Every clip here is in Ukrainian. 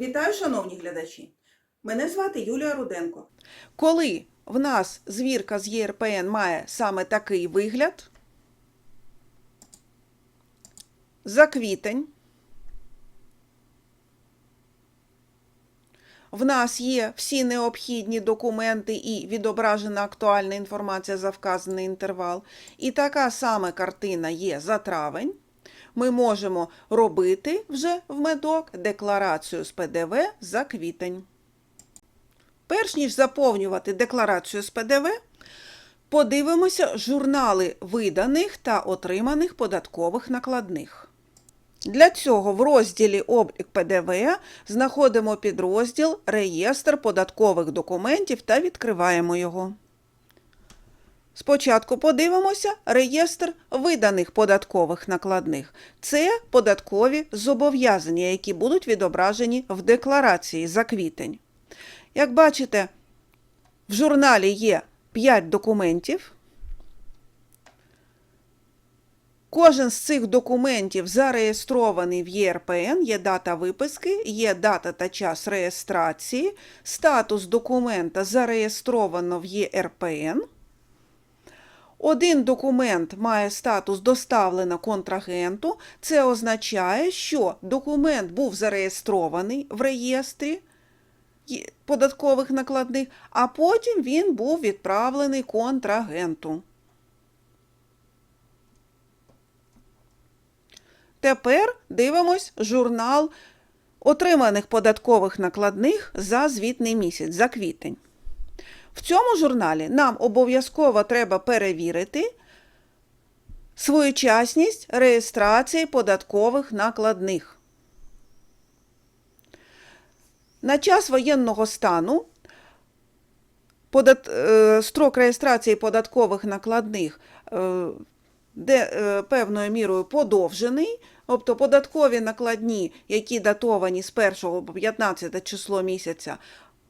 Вітаю, шановні глядачі! Мене звати Юлія Руденко. Коли в нас звірка з ЄРПН має саме такий вигляд, за квітень в нас є всі необхідні документи і відображена актуальна інформація за вказаний інтервал. І така сама картина є за травень. Ми можемо робити вже в медок декларацію з ПДВ за квітень. Перш ніж заповнювати декларацію з ПДВ, подивимося журнали виданих та отриманих податкових накладних. Для цього в розділі Облік ПДВ знаходимо підрозділ Реєстр податкових документів та відкриваємо його. Спочатку подивимося реєстр виданих податкових накладних. Це податкові зобов'язання, які будуть відображені в декларації за квітень. Як бачите, в журналі є 5 документів. Кожен з цих документів зареєстрований в ЄРПН, є дата виписки, є дата та час реєстрації, статус документа зареєстровано в ЄРПН. Один документ має статус доставлено контрагенту. Це означає, що документ був зареєстрований в реєстрі податкових накладних, а потім він був відправлений контрагенту. Тепер дивимось журнал отриманих податкових накладних за звітний місяць, за квітень. В цьому журналі нам обов'язково треба перевірити своєчасність реєстрації податкових накладних. На час воєнного стану подат... е, строк реєстрації податкових накладних е, де е, певною мірою подовжений, тобто податкові накладні, які датовані з 1 по 15 число місяця,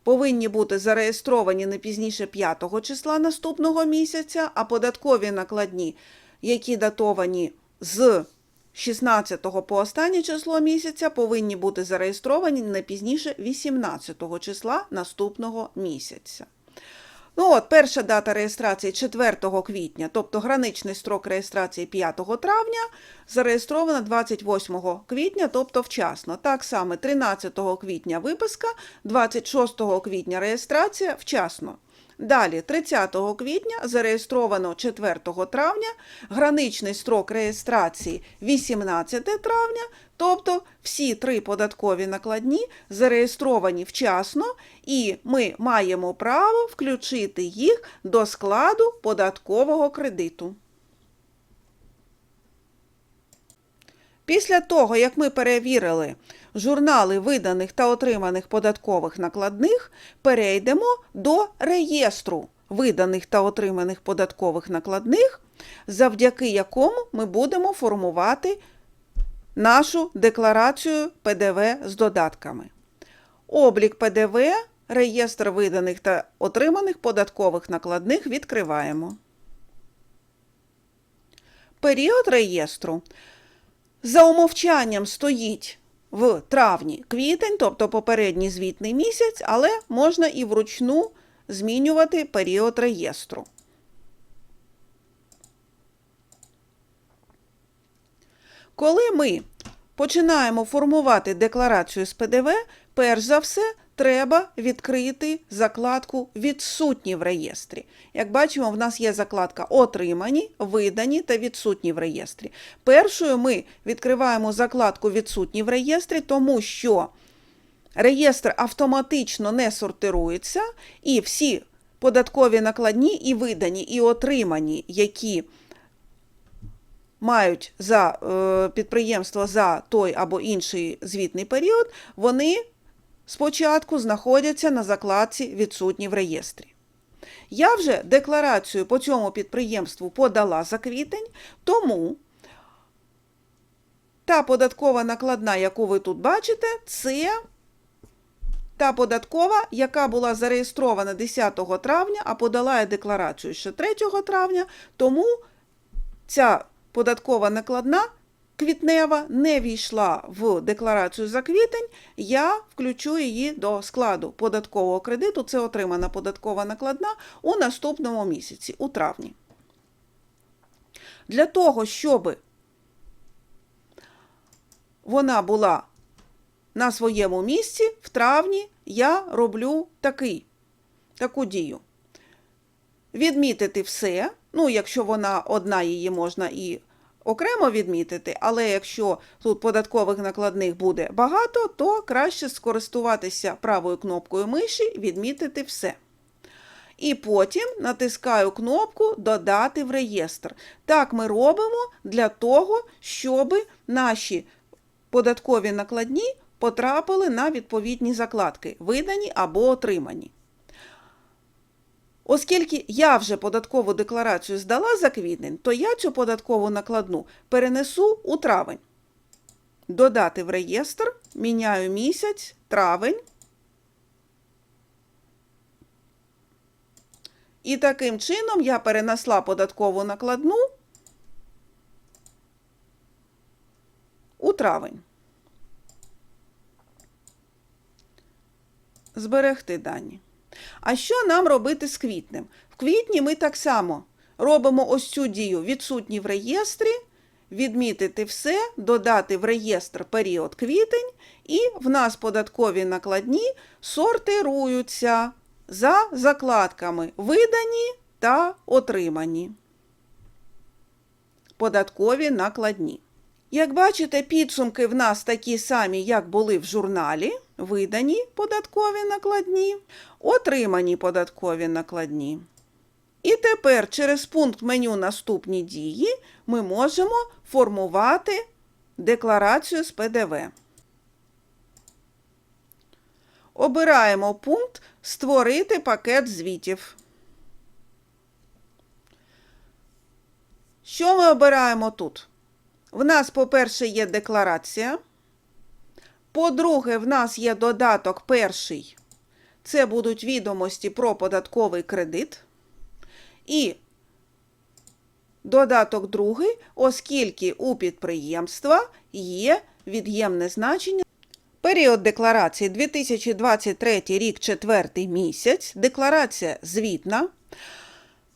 повинні бути зареєстровані не пізніше 5 числа наступного місяця, а податкові накладні, які датовані з 16 по останнє число місяця, повинні бути зареєстровані не пізніше 18 числа наступного місяця. Ну от, перша дата реєстрації 4 квітня, тобто граничний строк реєстрації 5 травня, зареєстрована 28 квітня, тобто вчасно. Так само 13 квітня виписка, 26 квітня реєстрація вчасно. Далі, 30 квітня зареєстровано 4 травня, граничний строк реєстрації 18 травня, тобто всі три податкові накладні зареєстровані вчасно, і ми маємо право включити їх до складу податкового кредиту. Після того, як ми перевірили журнали виданих та отриманих податкових накладних, перейдемо до реєстру виданих та отриманих податкових накладних, завдяки якому ми будемо формувати нашу декларацію ПДВ з додатками. Облік ПДВ, реєстр виданих та отриманих податкових накладних відкриваємо. Період реєстру за умовчанням стоїть в травні-квітень, тобто попередній звітний місяць, але можна і вручну змінювати період реєстру. Коли ми починаємо формувати декларацію з ПДВ, перш за все треба відкрити закладку Відсутні в реєстрі. Як бачимо, в нас є закладка Отримані, видані та відсутні в реєстрі. Першою ми відкриваємо закладку Відсутні в реєстрі, тому що реєстр автоматично не сортирується, і всі податкові накладні і видані, і отримані, які мають за е, підприємство за той або інший звітний період, вони спочатку знаходяться на закладці відсутні в реєстрі. Я вже декларацію по цьому підприємству подала за квітень, тому та податкова накладна, яку ви тут бачите, це та податкова, яка була зареєстрована 10 травня, а подала я декларацію ще 3 травня, тому ця податкова накладна квітнева не війшла в декларацію за квітень, я включу її до складу податкового кредиту. Це отримана податкова накладна у наступному місяці, у травні. Для того, щоб вона була на своєму місці, в травні я роблю такий, таку дію. Відмітити все. Ну, якщо вона одна, її можна і окремо відмітити, але якщо тут податкових накладних буде багато, то краще скористуватися правою кнопкою миші, відмітити все. І потім натискаю кнопку Додати в реєстр. Так ми робимо для того, щоб наші податкові накладні потрапили на відповідні закладки, видані або отримані. Оскільки я вже податкову декларацію здала за квітень, то я цю податкову накладну перенесу у травень. Додати в реєстр, міняю місяць, травень. І таким чином я перенесла податкову накладну у травень. Зберегти дані. А що нам робити з квітнем? В квітні ми так само робимо ось цю дію відсутні в реєстрі, відмітити все, додати в реєстр період квітень, і в нас податкові накладні сортируються за закладками видані та отримані. Податкові накладні. Як бачите, підсумки в нас такі самі, як були в журналі. Видані податкові накладні, отримані податкові накладні. І тепер через пункт меню Наступні дії ми можемо формувати декларацію з ПДВ. Обираємо пункт Створити пакет звітів. Що ми обираємо тут? В нас, по-перше, є декларація. По-друге, в нас є додаток перший. Це будуть відомості про податковий кредит. І додаток другий, оскільки у підприємства є від'ємне значення. Період декларації 2023 рік, четвертий місяць. Декларація звітна.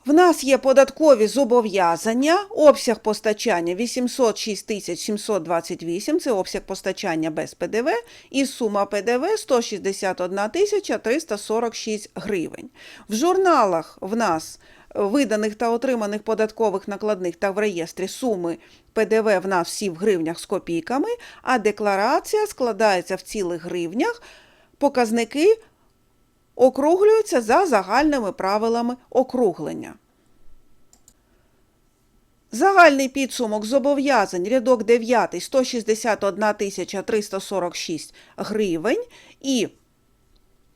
В нас є податкові зобов'язання, обсяг постачання 806 728, це обсяг постачання без ПДВ, і сума ПДВ 161 346 гривень. В журналах в нас виданих та отриманих податкових накладних та в реєстрі суми ПДВ в нас всі в гривнях з копійками, а декларація складається в цілих гривнях, показники округлюються за загальними правилами округлення. Загальний підсумок зобов'язань рядок 9 161 346 гривень і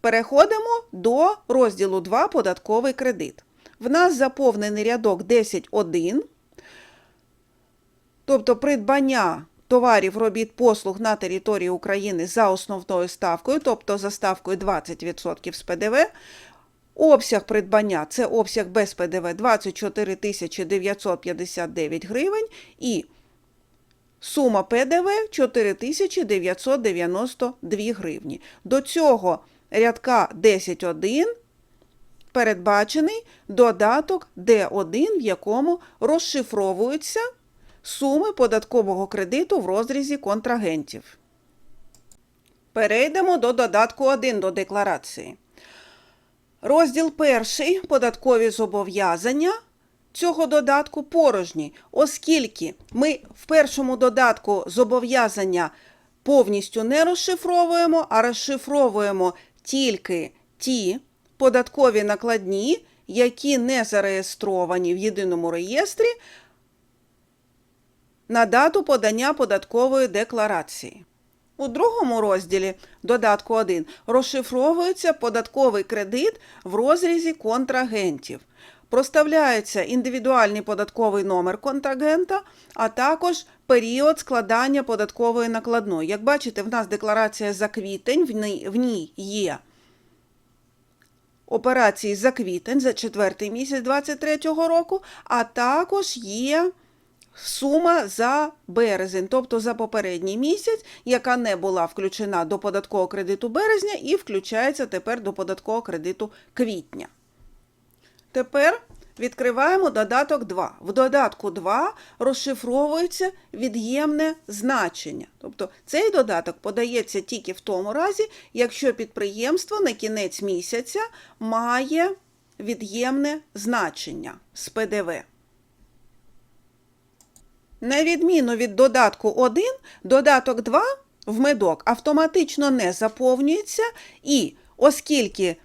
переходимо до розділу 2 податковий кредит. В нас заповнений рядок 10.1, тобто придбання товарів, робіт, послуг на території України за основною ставкою, тобто за ставкою 20% з ПДВ. Обсяг придбання це обсяг без ПДВ 24 959 гривень і сума ПДВ 4 992 гривні. До цього рядка 10.1 передбачений додаток Д1, в якому розшифровуються суми податкового кредиту в розрізі контрагентів. Перейдемо до додатку 1 до декларації. Розділ перший податкові зобов'язання цього додатку порожні, оскільки ми в першому додатку зобов'язання повністю не розшифровуємо, а розшифровуємо тільки ті податкові накладні, які не зареєстровані в єдиному реєстрі на дату подання податкової декларації. У другому розділі додатку 1 розшифровується податковий кредит в розрізі контрагентів. Проставляється індивідуальний податковий номер контрагента, а також період складання податкової накладної. Як бачите, в нас декларація за квітень, в ній, є операції за квітень, за четвертий місяць 2023 року, а також є сума за березень, тобто за попередній місяць, яка не була включена до податкового кредиту березня і включається тепер до податкового кредиту квітня. Тепер відкриваємо додаток 2. В додатку 2 розшифровується від'ємне значення. Тобто цей додаток подається тільки в тому разі, якщо підприємство на кінець місяця має від'ємне значення з ПДВ. На відміну від додатку 1, додаток 2 в медок автоматично не заповнюється, і оскільки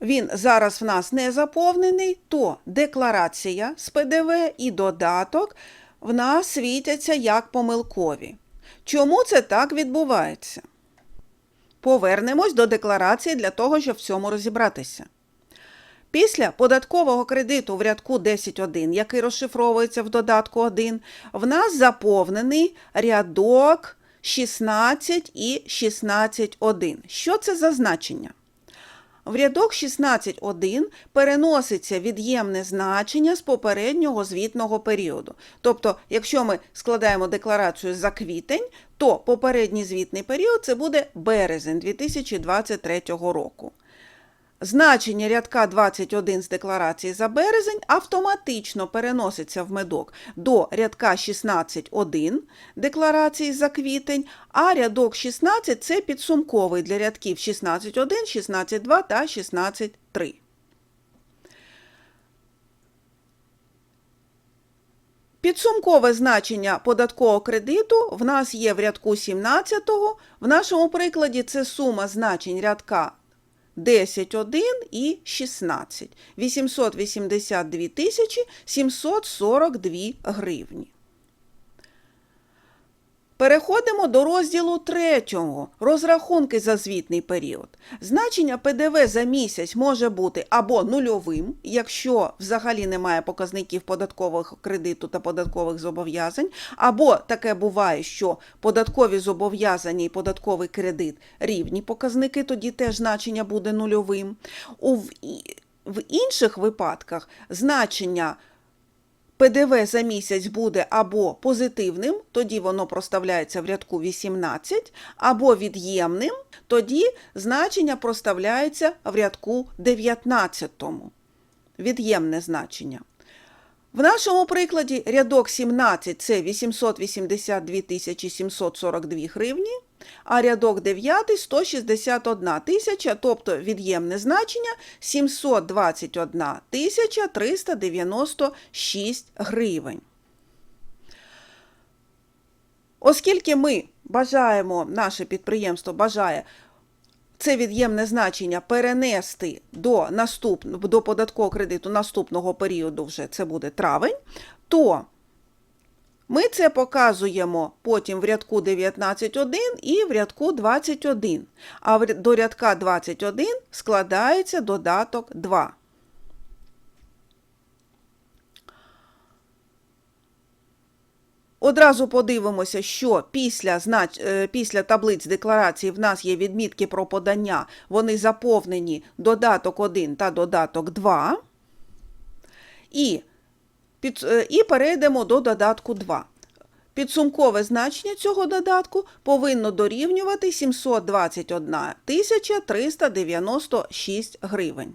він зараз в нас не заповнений, то декларація з ПДВ і додаток в нас світяться як помилкові. Чому це так відбувається? Повернемось до декларації для того, щоб в цьому розібратися. Після податкового кредиту в рядку 10.1, який розшифровується в додатку 1, в нас заповнений рядок 16 і 16.1. Що це за значення? В рядок 16.1 переноситься від'ємне значення з попереднього звітного періоду. Тобто, якщо ми складаємо декларацію за квітень, то попередній звітний період це буде березень 2023 року. Значення рядка 21 з декларації за березень автоматично переноситься в медок до рядка 16.1 декларації за квітень, а рядок 16 це підсумковий для рядків 16.1, 16.2 та 16.3. Підсумкове значення податкового кредиту в нас є в рядку 17. В нашому прикладі це сума значень рядка 10, 1 і 16. 882 тисячі 742 гривні. Переходимо до розділу 3. Розрахунки за звітний період. Значення ПДВ за місяць може бути або нульовим, якщо взагалі немає показників податкового кредиту та податкових зобов'язань, або таке буває, що податкові зобов'язання і податковий кредит рівні показники, тоді теж значення буде нульовим. У, в інших випадках значення ПДВ за місяць буде або позитивним, тоді воно проставляється в рядку 18, або від'ємним, тоді значення проставляється в рядку 19. Від'ємне значення. В нашому прикладі рядок 17 це 882 742 гривні, а рядок 9 161 тисяча, тобто від'ємне значення 721 тисяча 396 гривень. Оскільки ми бажаємо, наше підприємство бажає це від'ємне значення перенести до, наступ... до податкового кредиту наступного періоду, вже це буде травень, то ми це показуємо потім в рядку 19.1 і в рядку 21. А до рядка 21 складається додаток 2. Одразу подивимося, що після, знач... е, після таблиць декларації в нас є відмітки про подання, вони заповнені додаток 1 та додаток 2. І, під... е, і перейдемо до додатку 2. Підсумкове значення цього додатку повинно дорівнювати 721 396 гривень.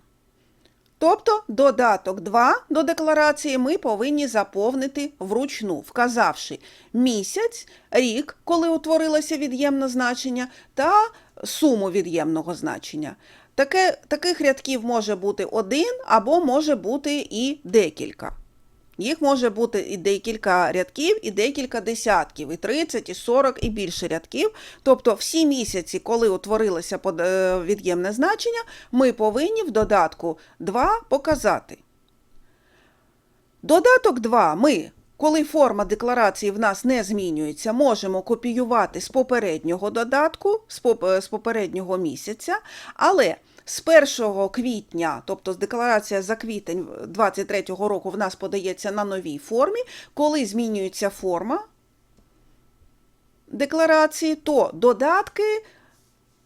Тобто додаток 2 до декларації ми повинні заповнити вручну, вказавши місяць, рік, коли утворилося від'ємне значення, та суму від'ємного значення. Таке, таких рядків може бути один або може бути і декілька. Їх може бути і декілька рядків, і декілька десятків, і 30, і 40, і більше рядків. Тобто всі місяці, коли утворилося е, від'ємне значення, ми повинні в додатку 2 показати. Додаток 2 ми, коли форма декларації в нас не змінюється, можемо копіювати з попереднього додатку, з з попереднього місяця, але з 1 квітня, тобто з декларація за квітень 2023 року в нас подається на новій формі, коли змінюється форма декларації, то додатки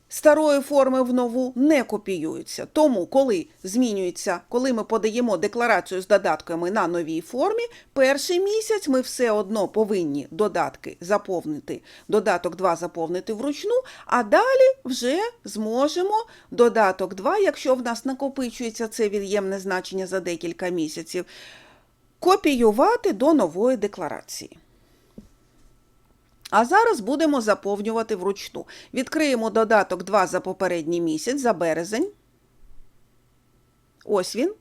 старої форми в нову не копіюються. Тому, коли змінюється, коли ми подаємо декларацію з додатками на новій формі, перший місяць ми все одно повинні додатки заповнити, додаток 2 заповнити вручну, а далі вже зможемо додаток 2, якщо в нас накопичується це від'ємне значення за декілька місяців, копіювати до нової декларації. А зараз будемо заповнювати вручну. Відкриємо додаток 2 за попередній місяць, за березень. Ось він.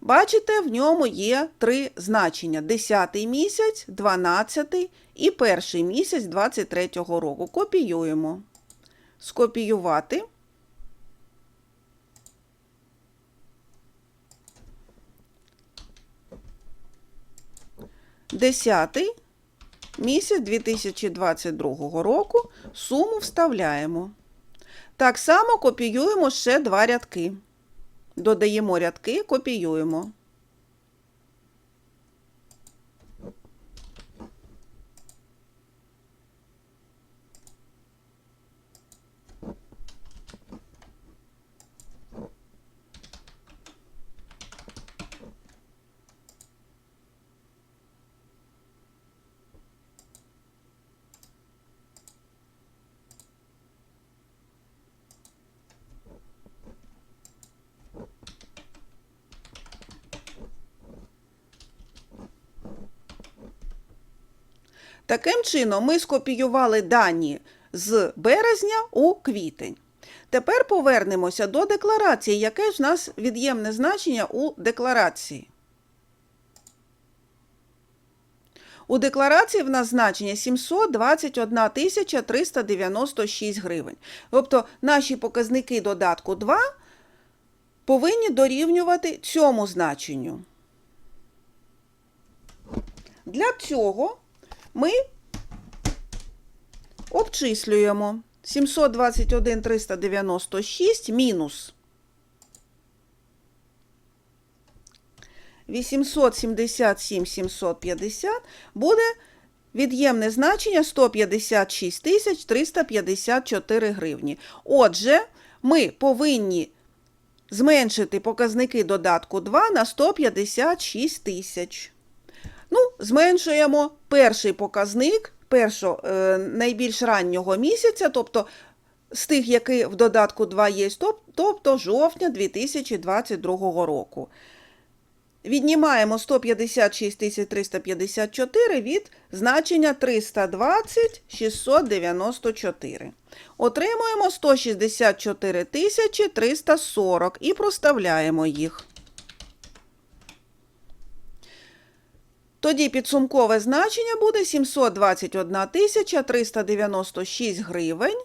Бачите, в ньому є три значення: 10 місяць, 12 і перший місяць 23 року. Копіюємо. Скопіювати. Десятий місяць 2022 року суму вставляємо. Так само копіюємо ще два рядки. Додаємо рядки, копіюємо. Таким чином, ми скопіювали дані з березня у квітень. Тепер повернемося до декларації. Яке ж в нас від'ємне значення у декларації? У декларації в нас значення 721 396 гривень. Тобто наші показники додатку 2 повинні дорівнювати цьому значенню. Для цього ми обчислюємо 721 396 мінус 877 750 буде від'ємне значення 156 тисяч 354 гривні. Отже, ми повинні зменшити показники додатку 2 на 156 тисяч. Ну, зменшуємо перший показник першого, е, найбільш раннього місяця, тобто з тих, які в додатку 2 є, тобто жовтня 2022 року. Віднімаємо 156 354 від значення 320 694. Отримуємо 164 340 і проставляємо їх. Тоді підсумкове значення буде 721 396 гривень.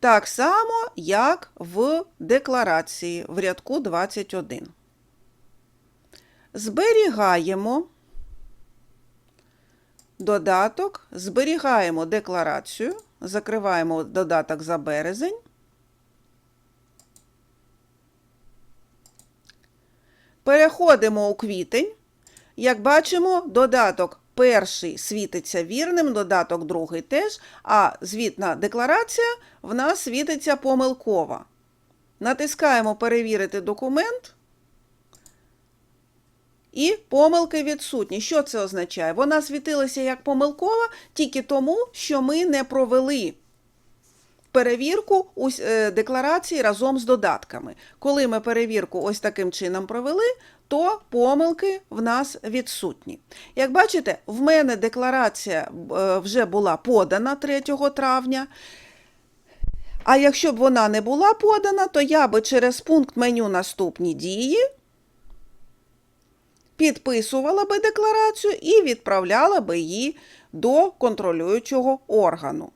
Так само, як в декларації в рядку 21. Зберігаємо додаток, зберігаємо декларацію, закриваємо додаток за березень. Переходимо у квітень. Як бачимо, додаток перший світиться вірним, додаток другий теж, а звітна декларація в нас світиться помилкова. Натискаємо Перевірити документ. І помилки відсутні. Що це означає? Вона світилася як помилкова тільки тому, що ми не провели перевірку е, декларації разом з додатками. Коли ми перевірку ось таким чином провели, то помилки в нас відсутні. Як бачите, в мене декларація е, вже була подана 3 травня. А якщо б вона не була подана, то я би через пункт меню Наступні дії підписувала би декларацію і відправляла би її до контролюючого органу.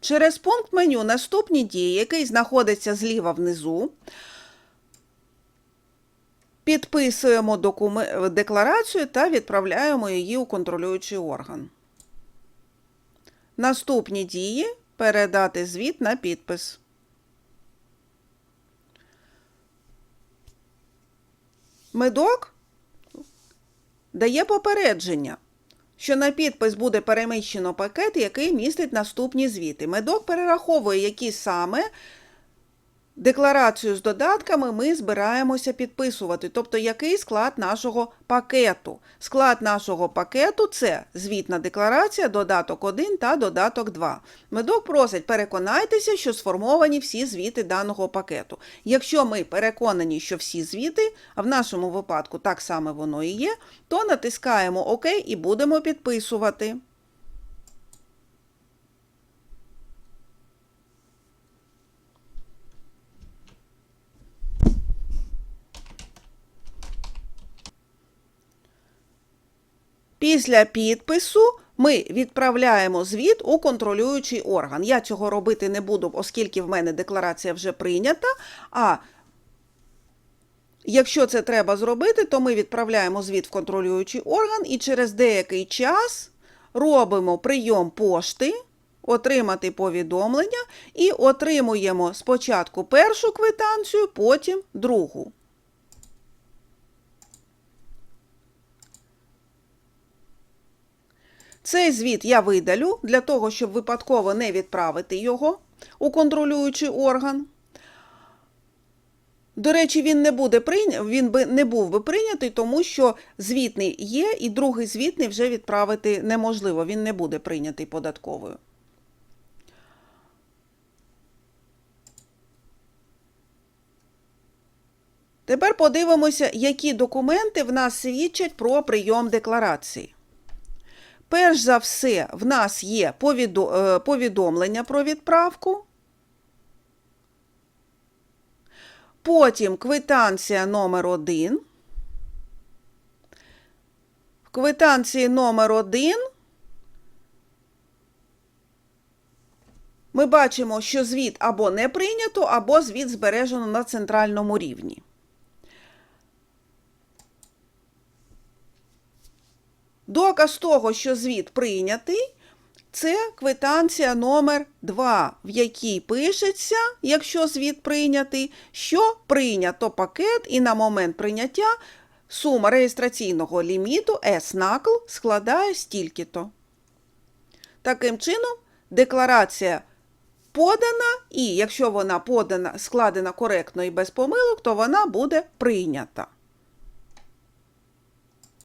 Через пункт меню Наступні дії, який знаходиться зліва внизу, підписуємо докумен- декларацію та відправляємо її у контролюючий орган. Наступні дії передати звіт на підпис. Медок дає попередження. що на підпис буде переміщено пакет, який містить наступні звіти. Медок перераховує, які саме декларацію з додатками ми збираємося підписувати, тобто який склад нашого пакету. Склад нашого пакету це звітна декларація, додаток 1 та додаток 2. Медок просить переконайтеся, що сформовані всі звіти даного пакету. Якщо ми переконані, що всі звіти, а в нашому випадку так само воно і є, то натискаємо ОК і будемо підписувати. Після підпису ми відправляємо звіт у контролюючий орган. Я цього робити не буду, оскільки в мене декларація вже прийнята. А якщо це треба зробити, то ми відправляємо звіт в контролюючий орган і через деякий час робимо прийом пошти, отримати повідомлення і отримуємо спочатку першу квитанцію, потім другу. Цей звіт я видалю для того, щоб випадково не відправити його у контролюючий орган. До речі, він не буде він би не був би прийнятий, тому що звітний є, і другий звітний вже відправити неможливо. Він не буде прийнятий податковою. Тепер подивимося, які документи в нас свідчать про прийом декларації. Перш за все, в нас є е, повідомлення про відправку. Потім квитанція номер 1. В квитанції номер 1 ми бачимо, що звіт або не прийнято, або звіт збережено на центральному рівні. Доказ того, що звіт прийнятий, це квитанція номер 2, в якій пишеться, якщо звіт прийнятий, що прийнято пакет і на момент прийняття сума реєстраційного ліміту S-накл складає стільки-то. Таким чином, декларація подана, і якщо вона подана, складена коректно і без помилок, то вона буде прийнята.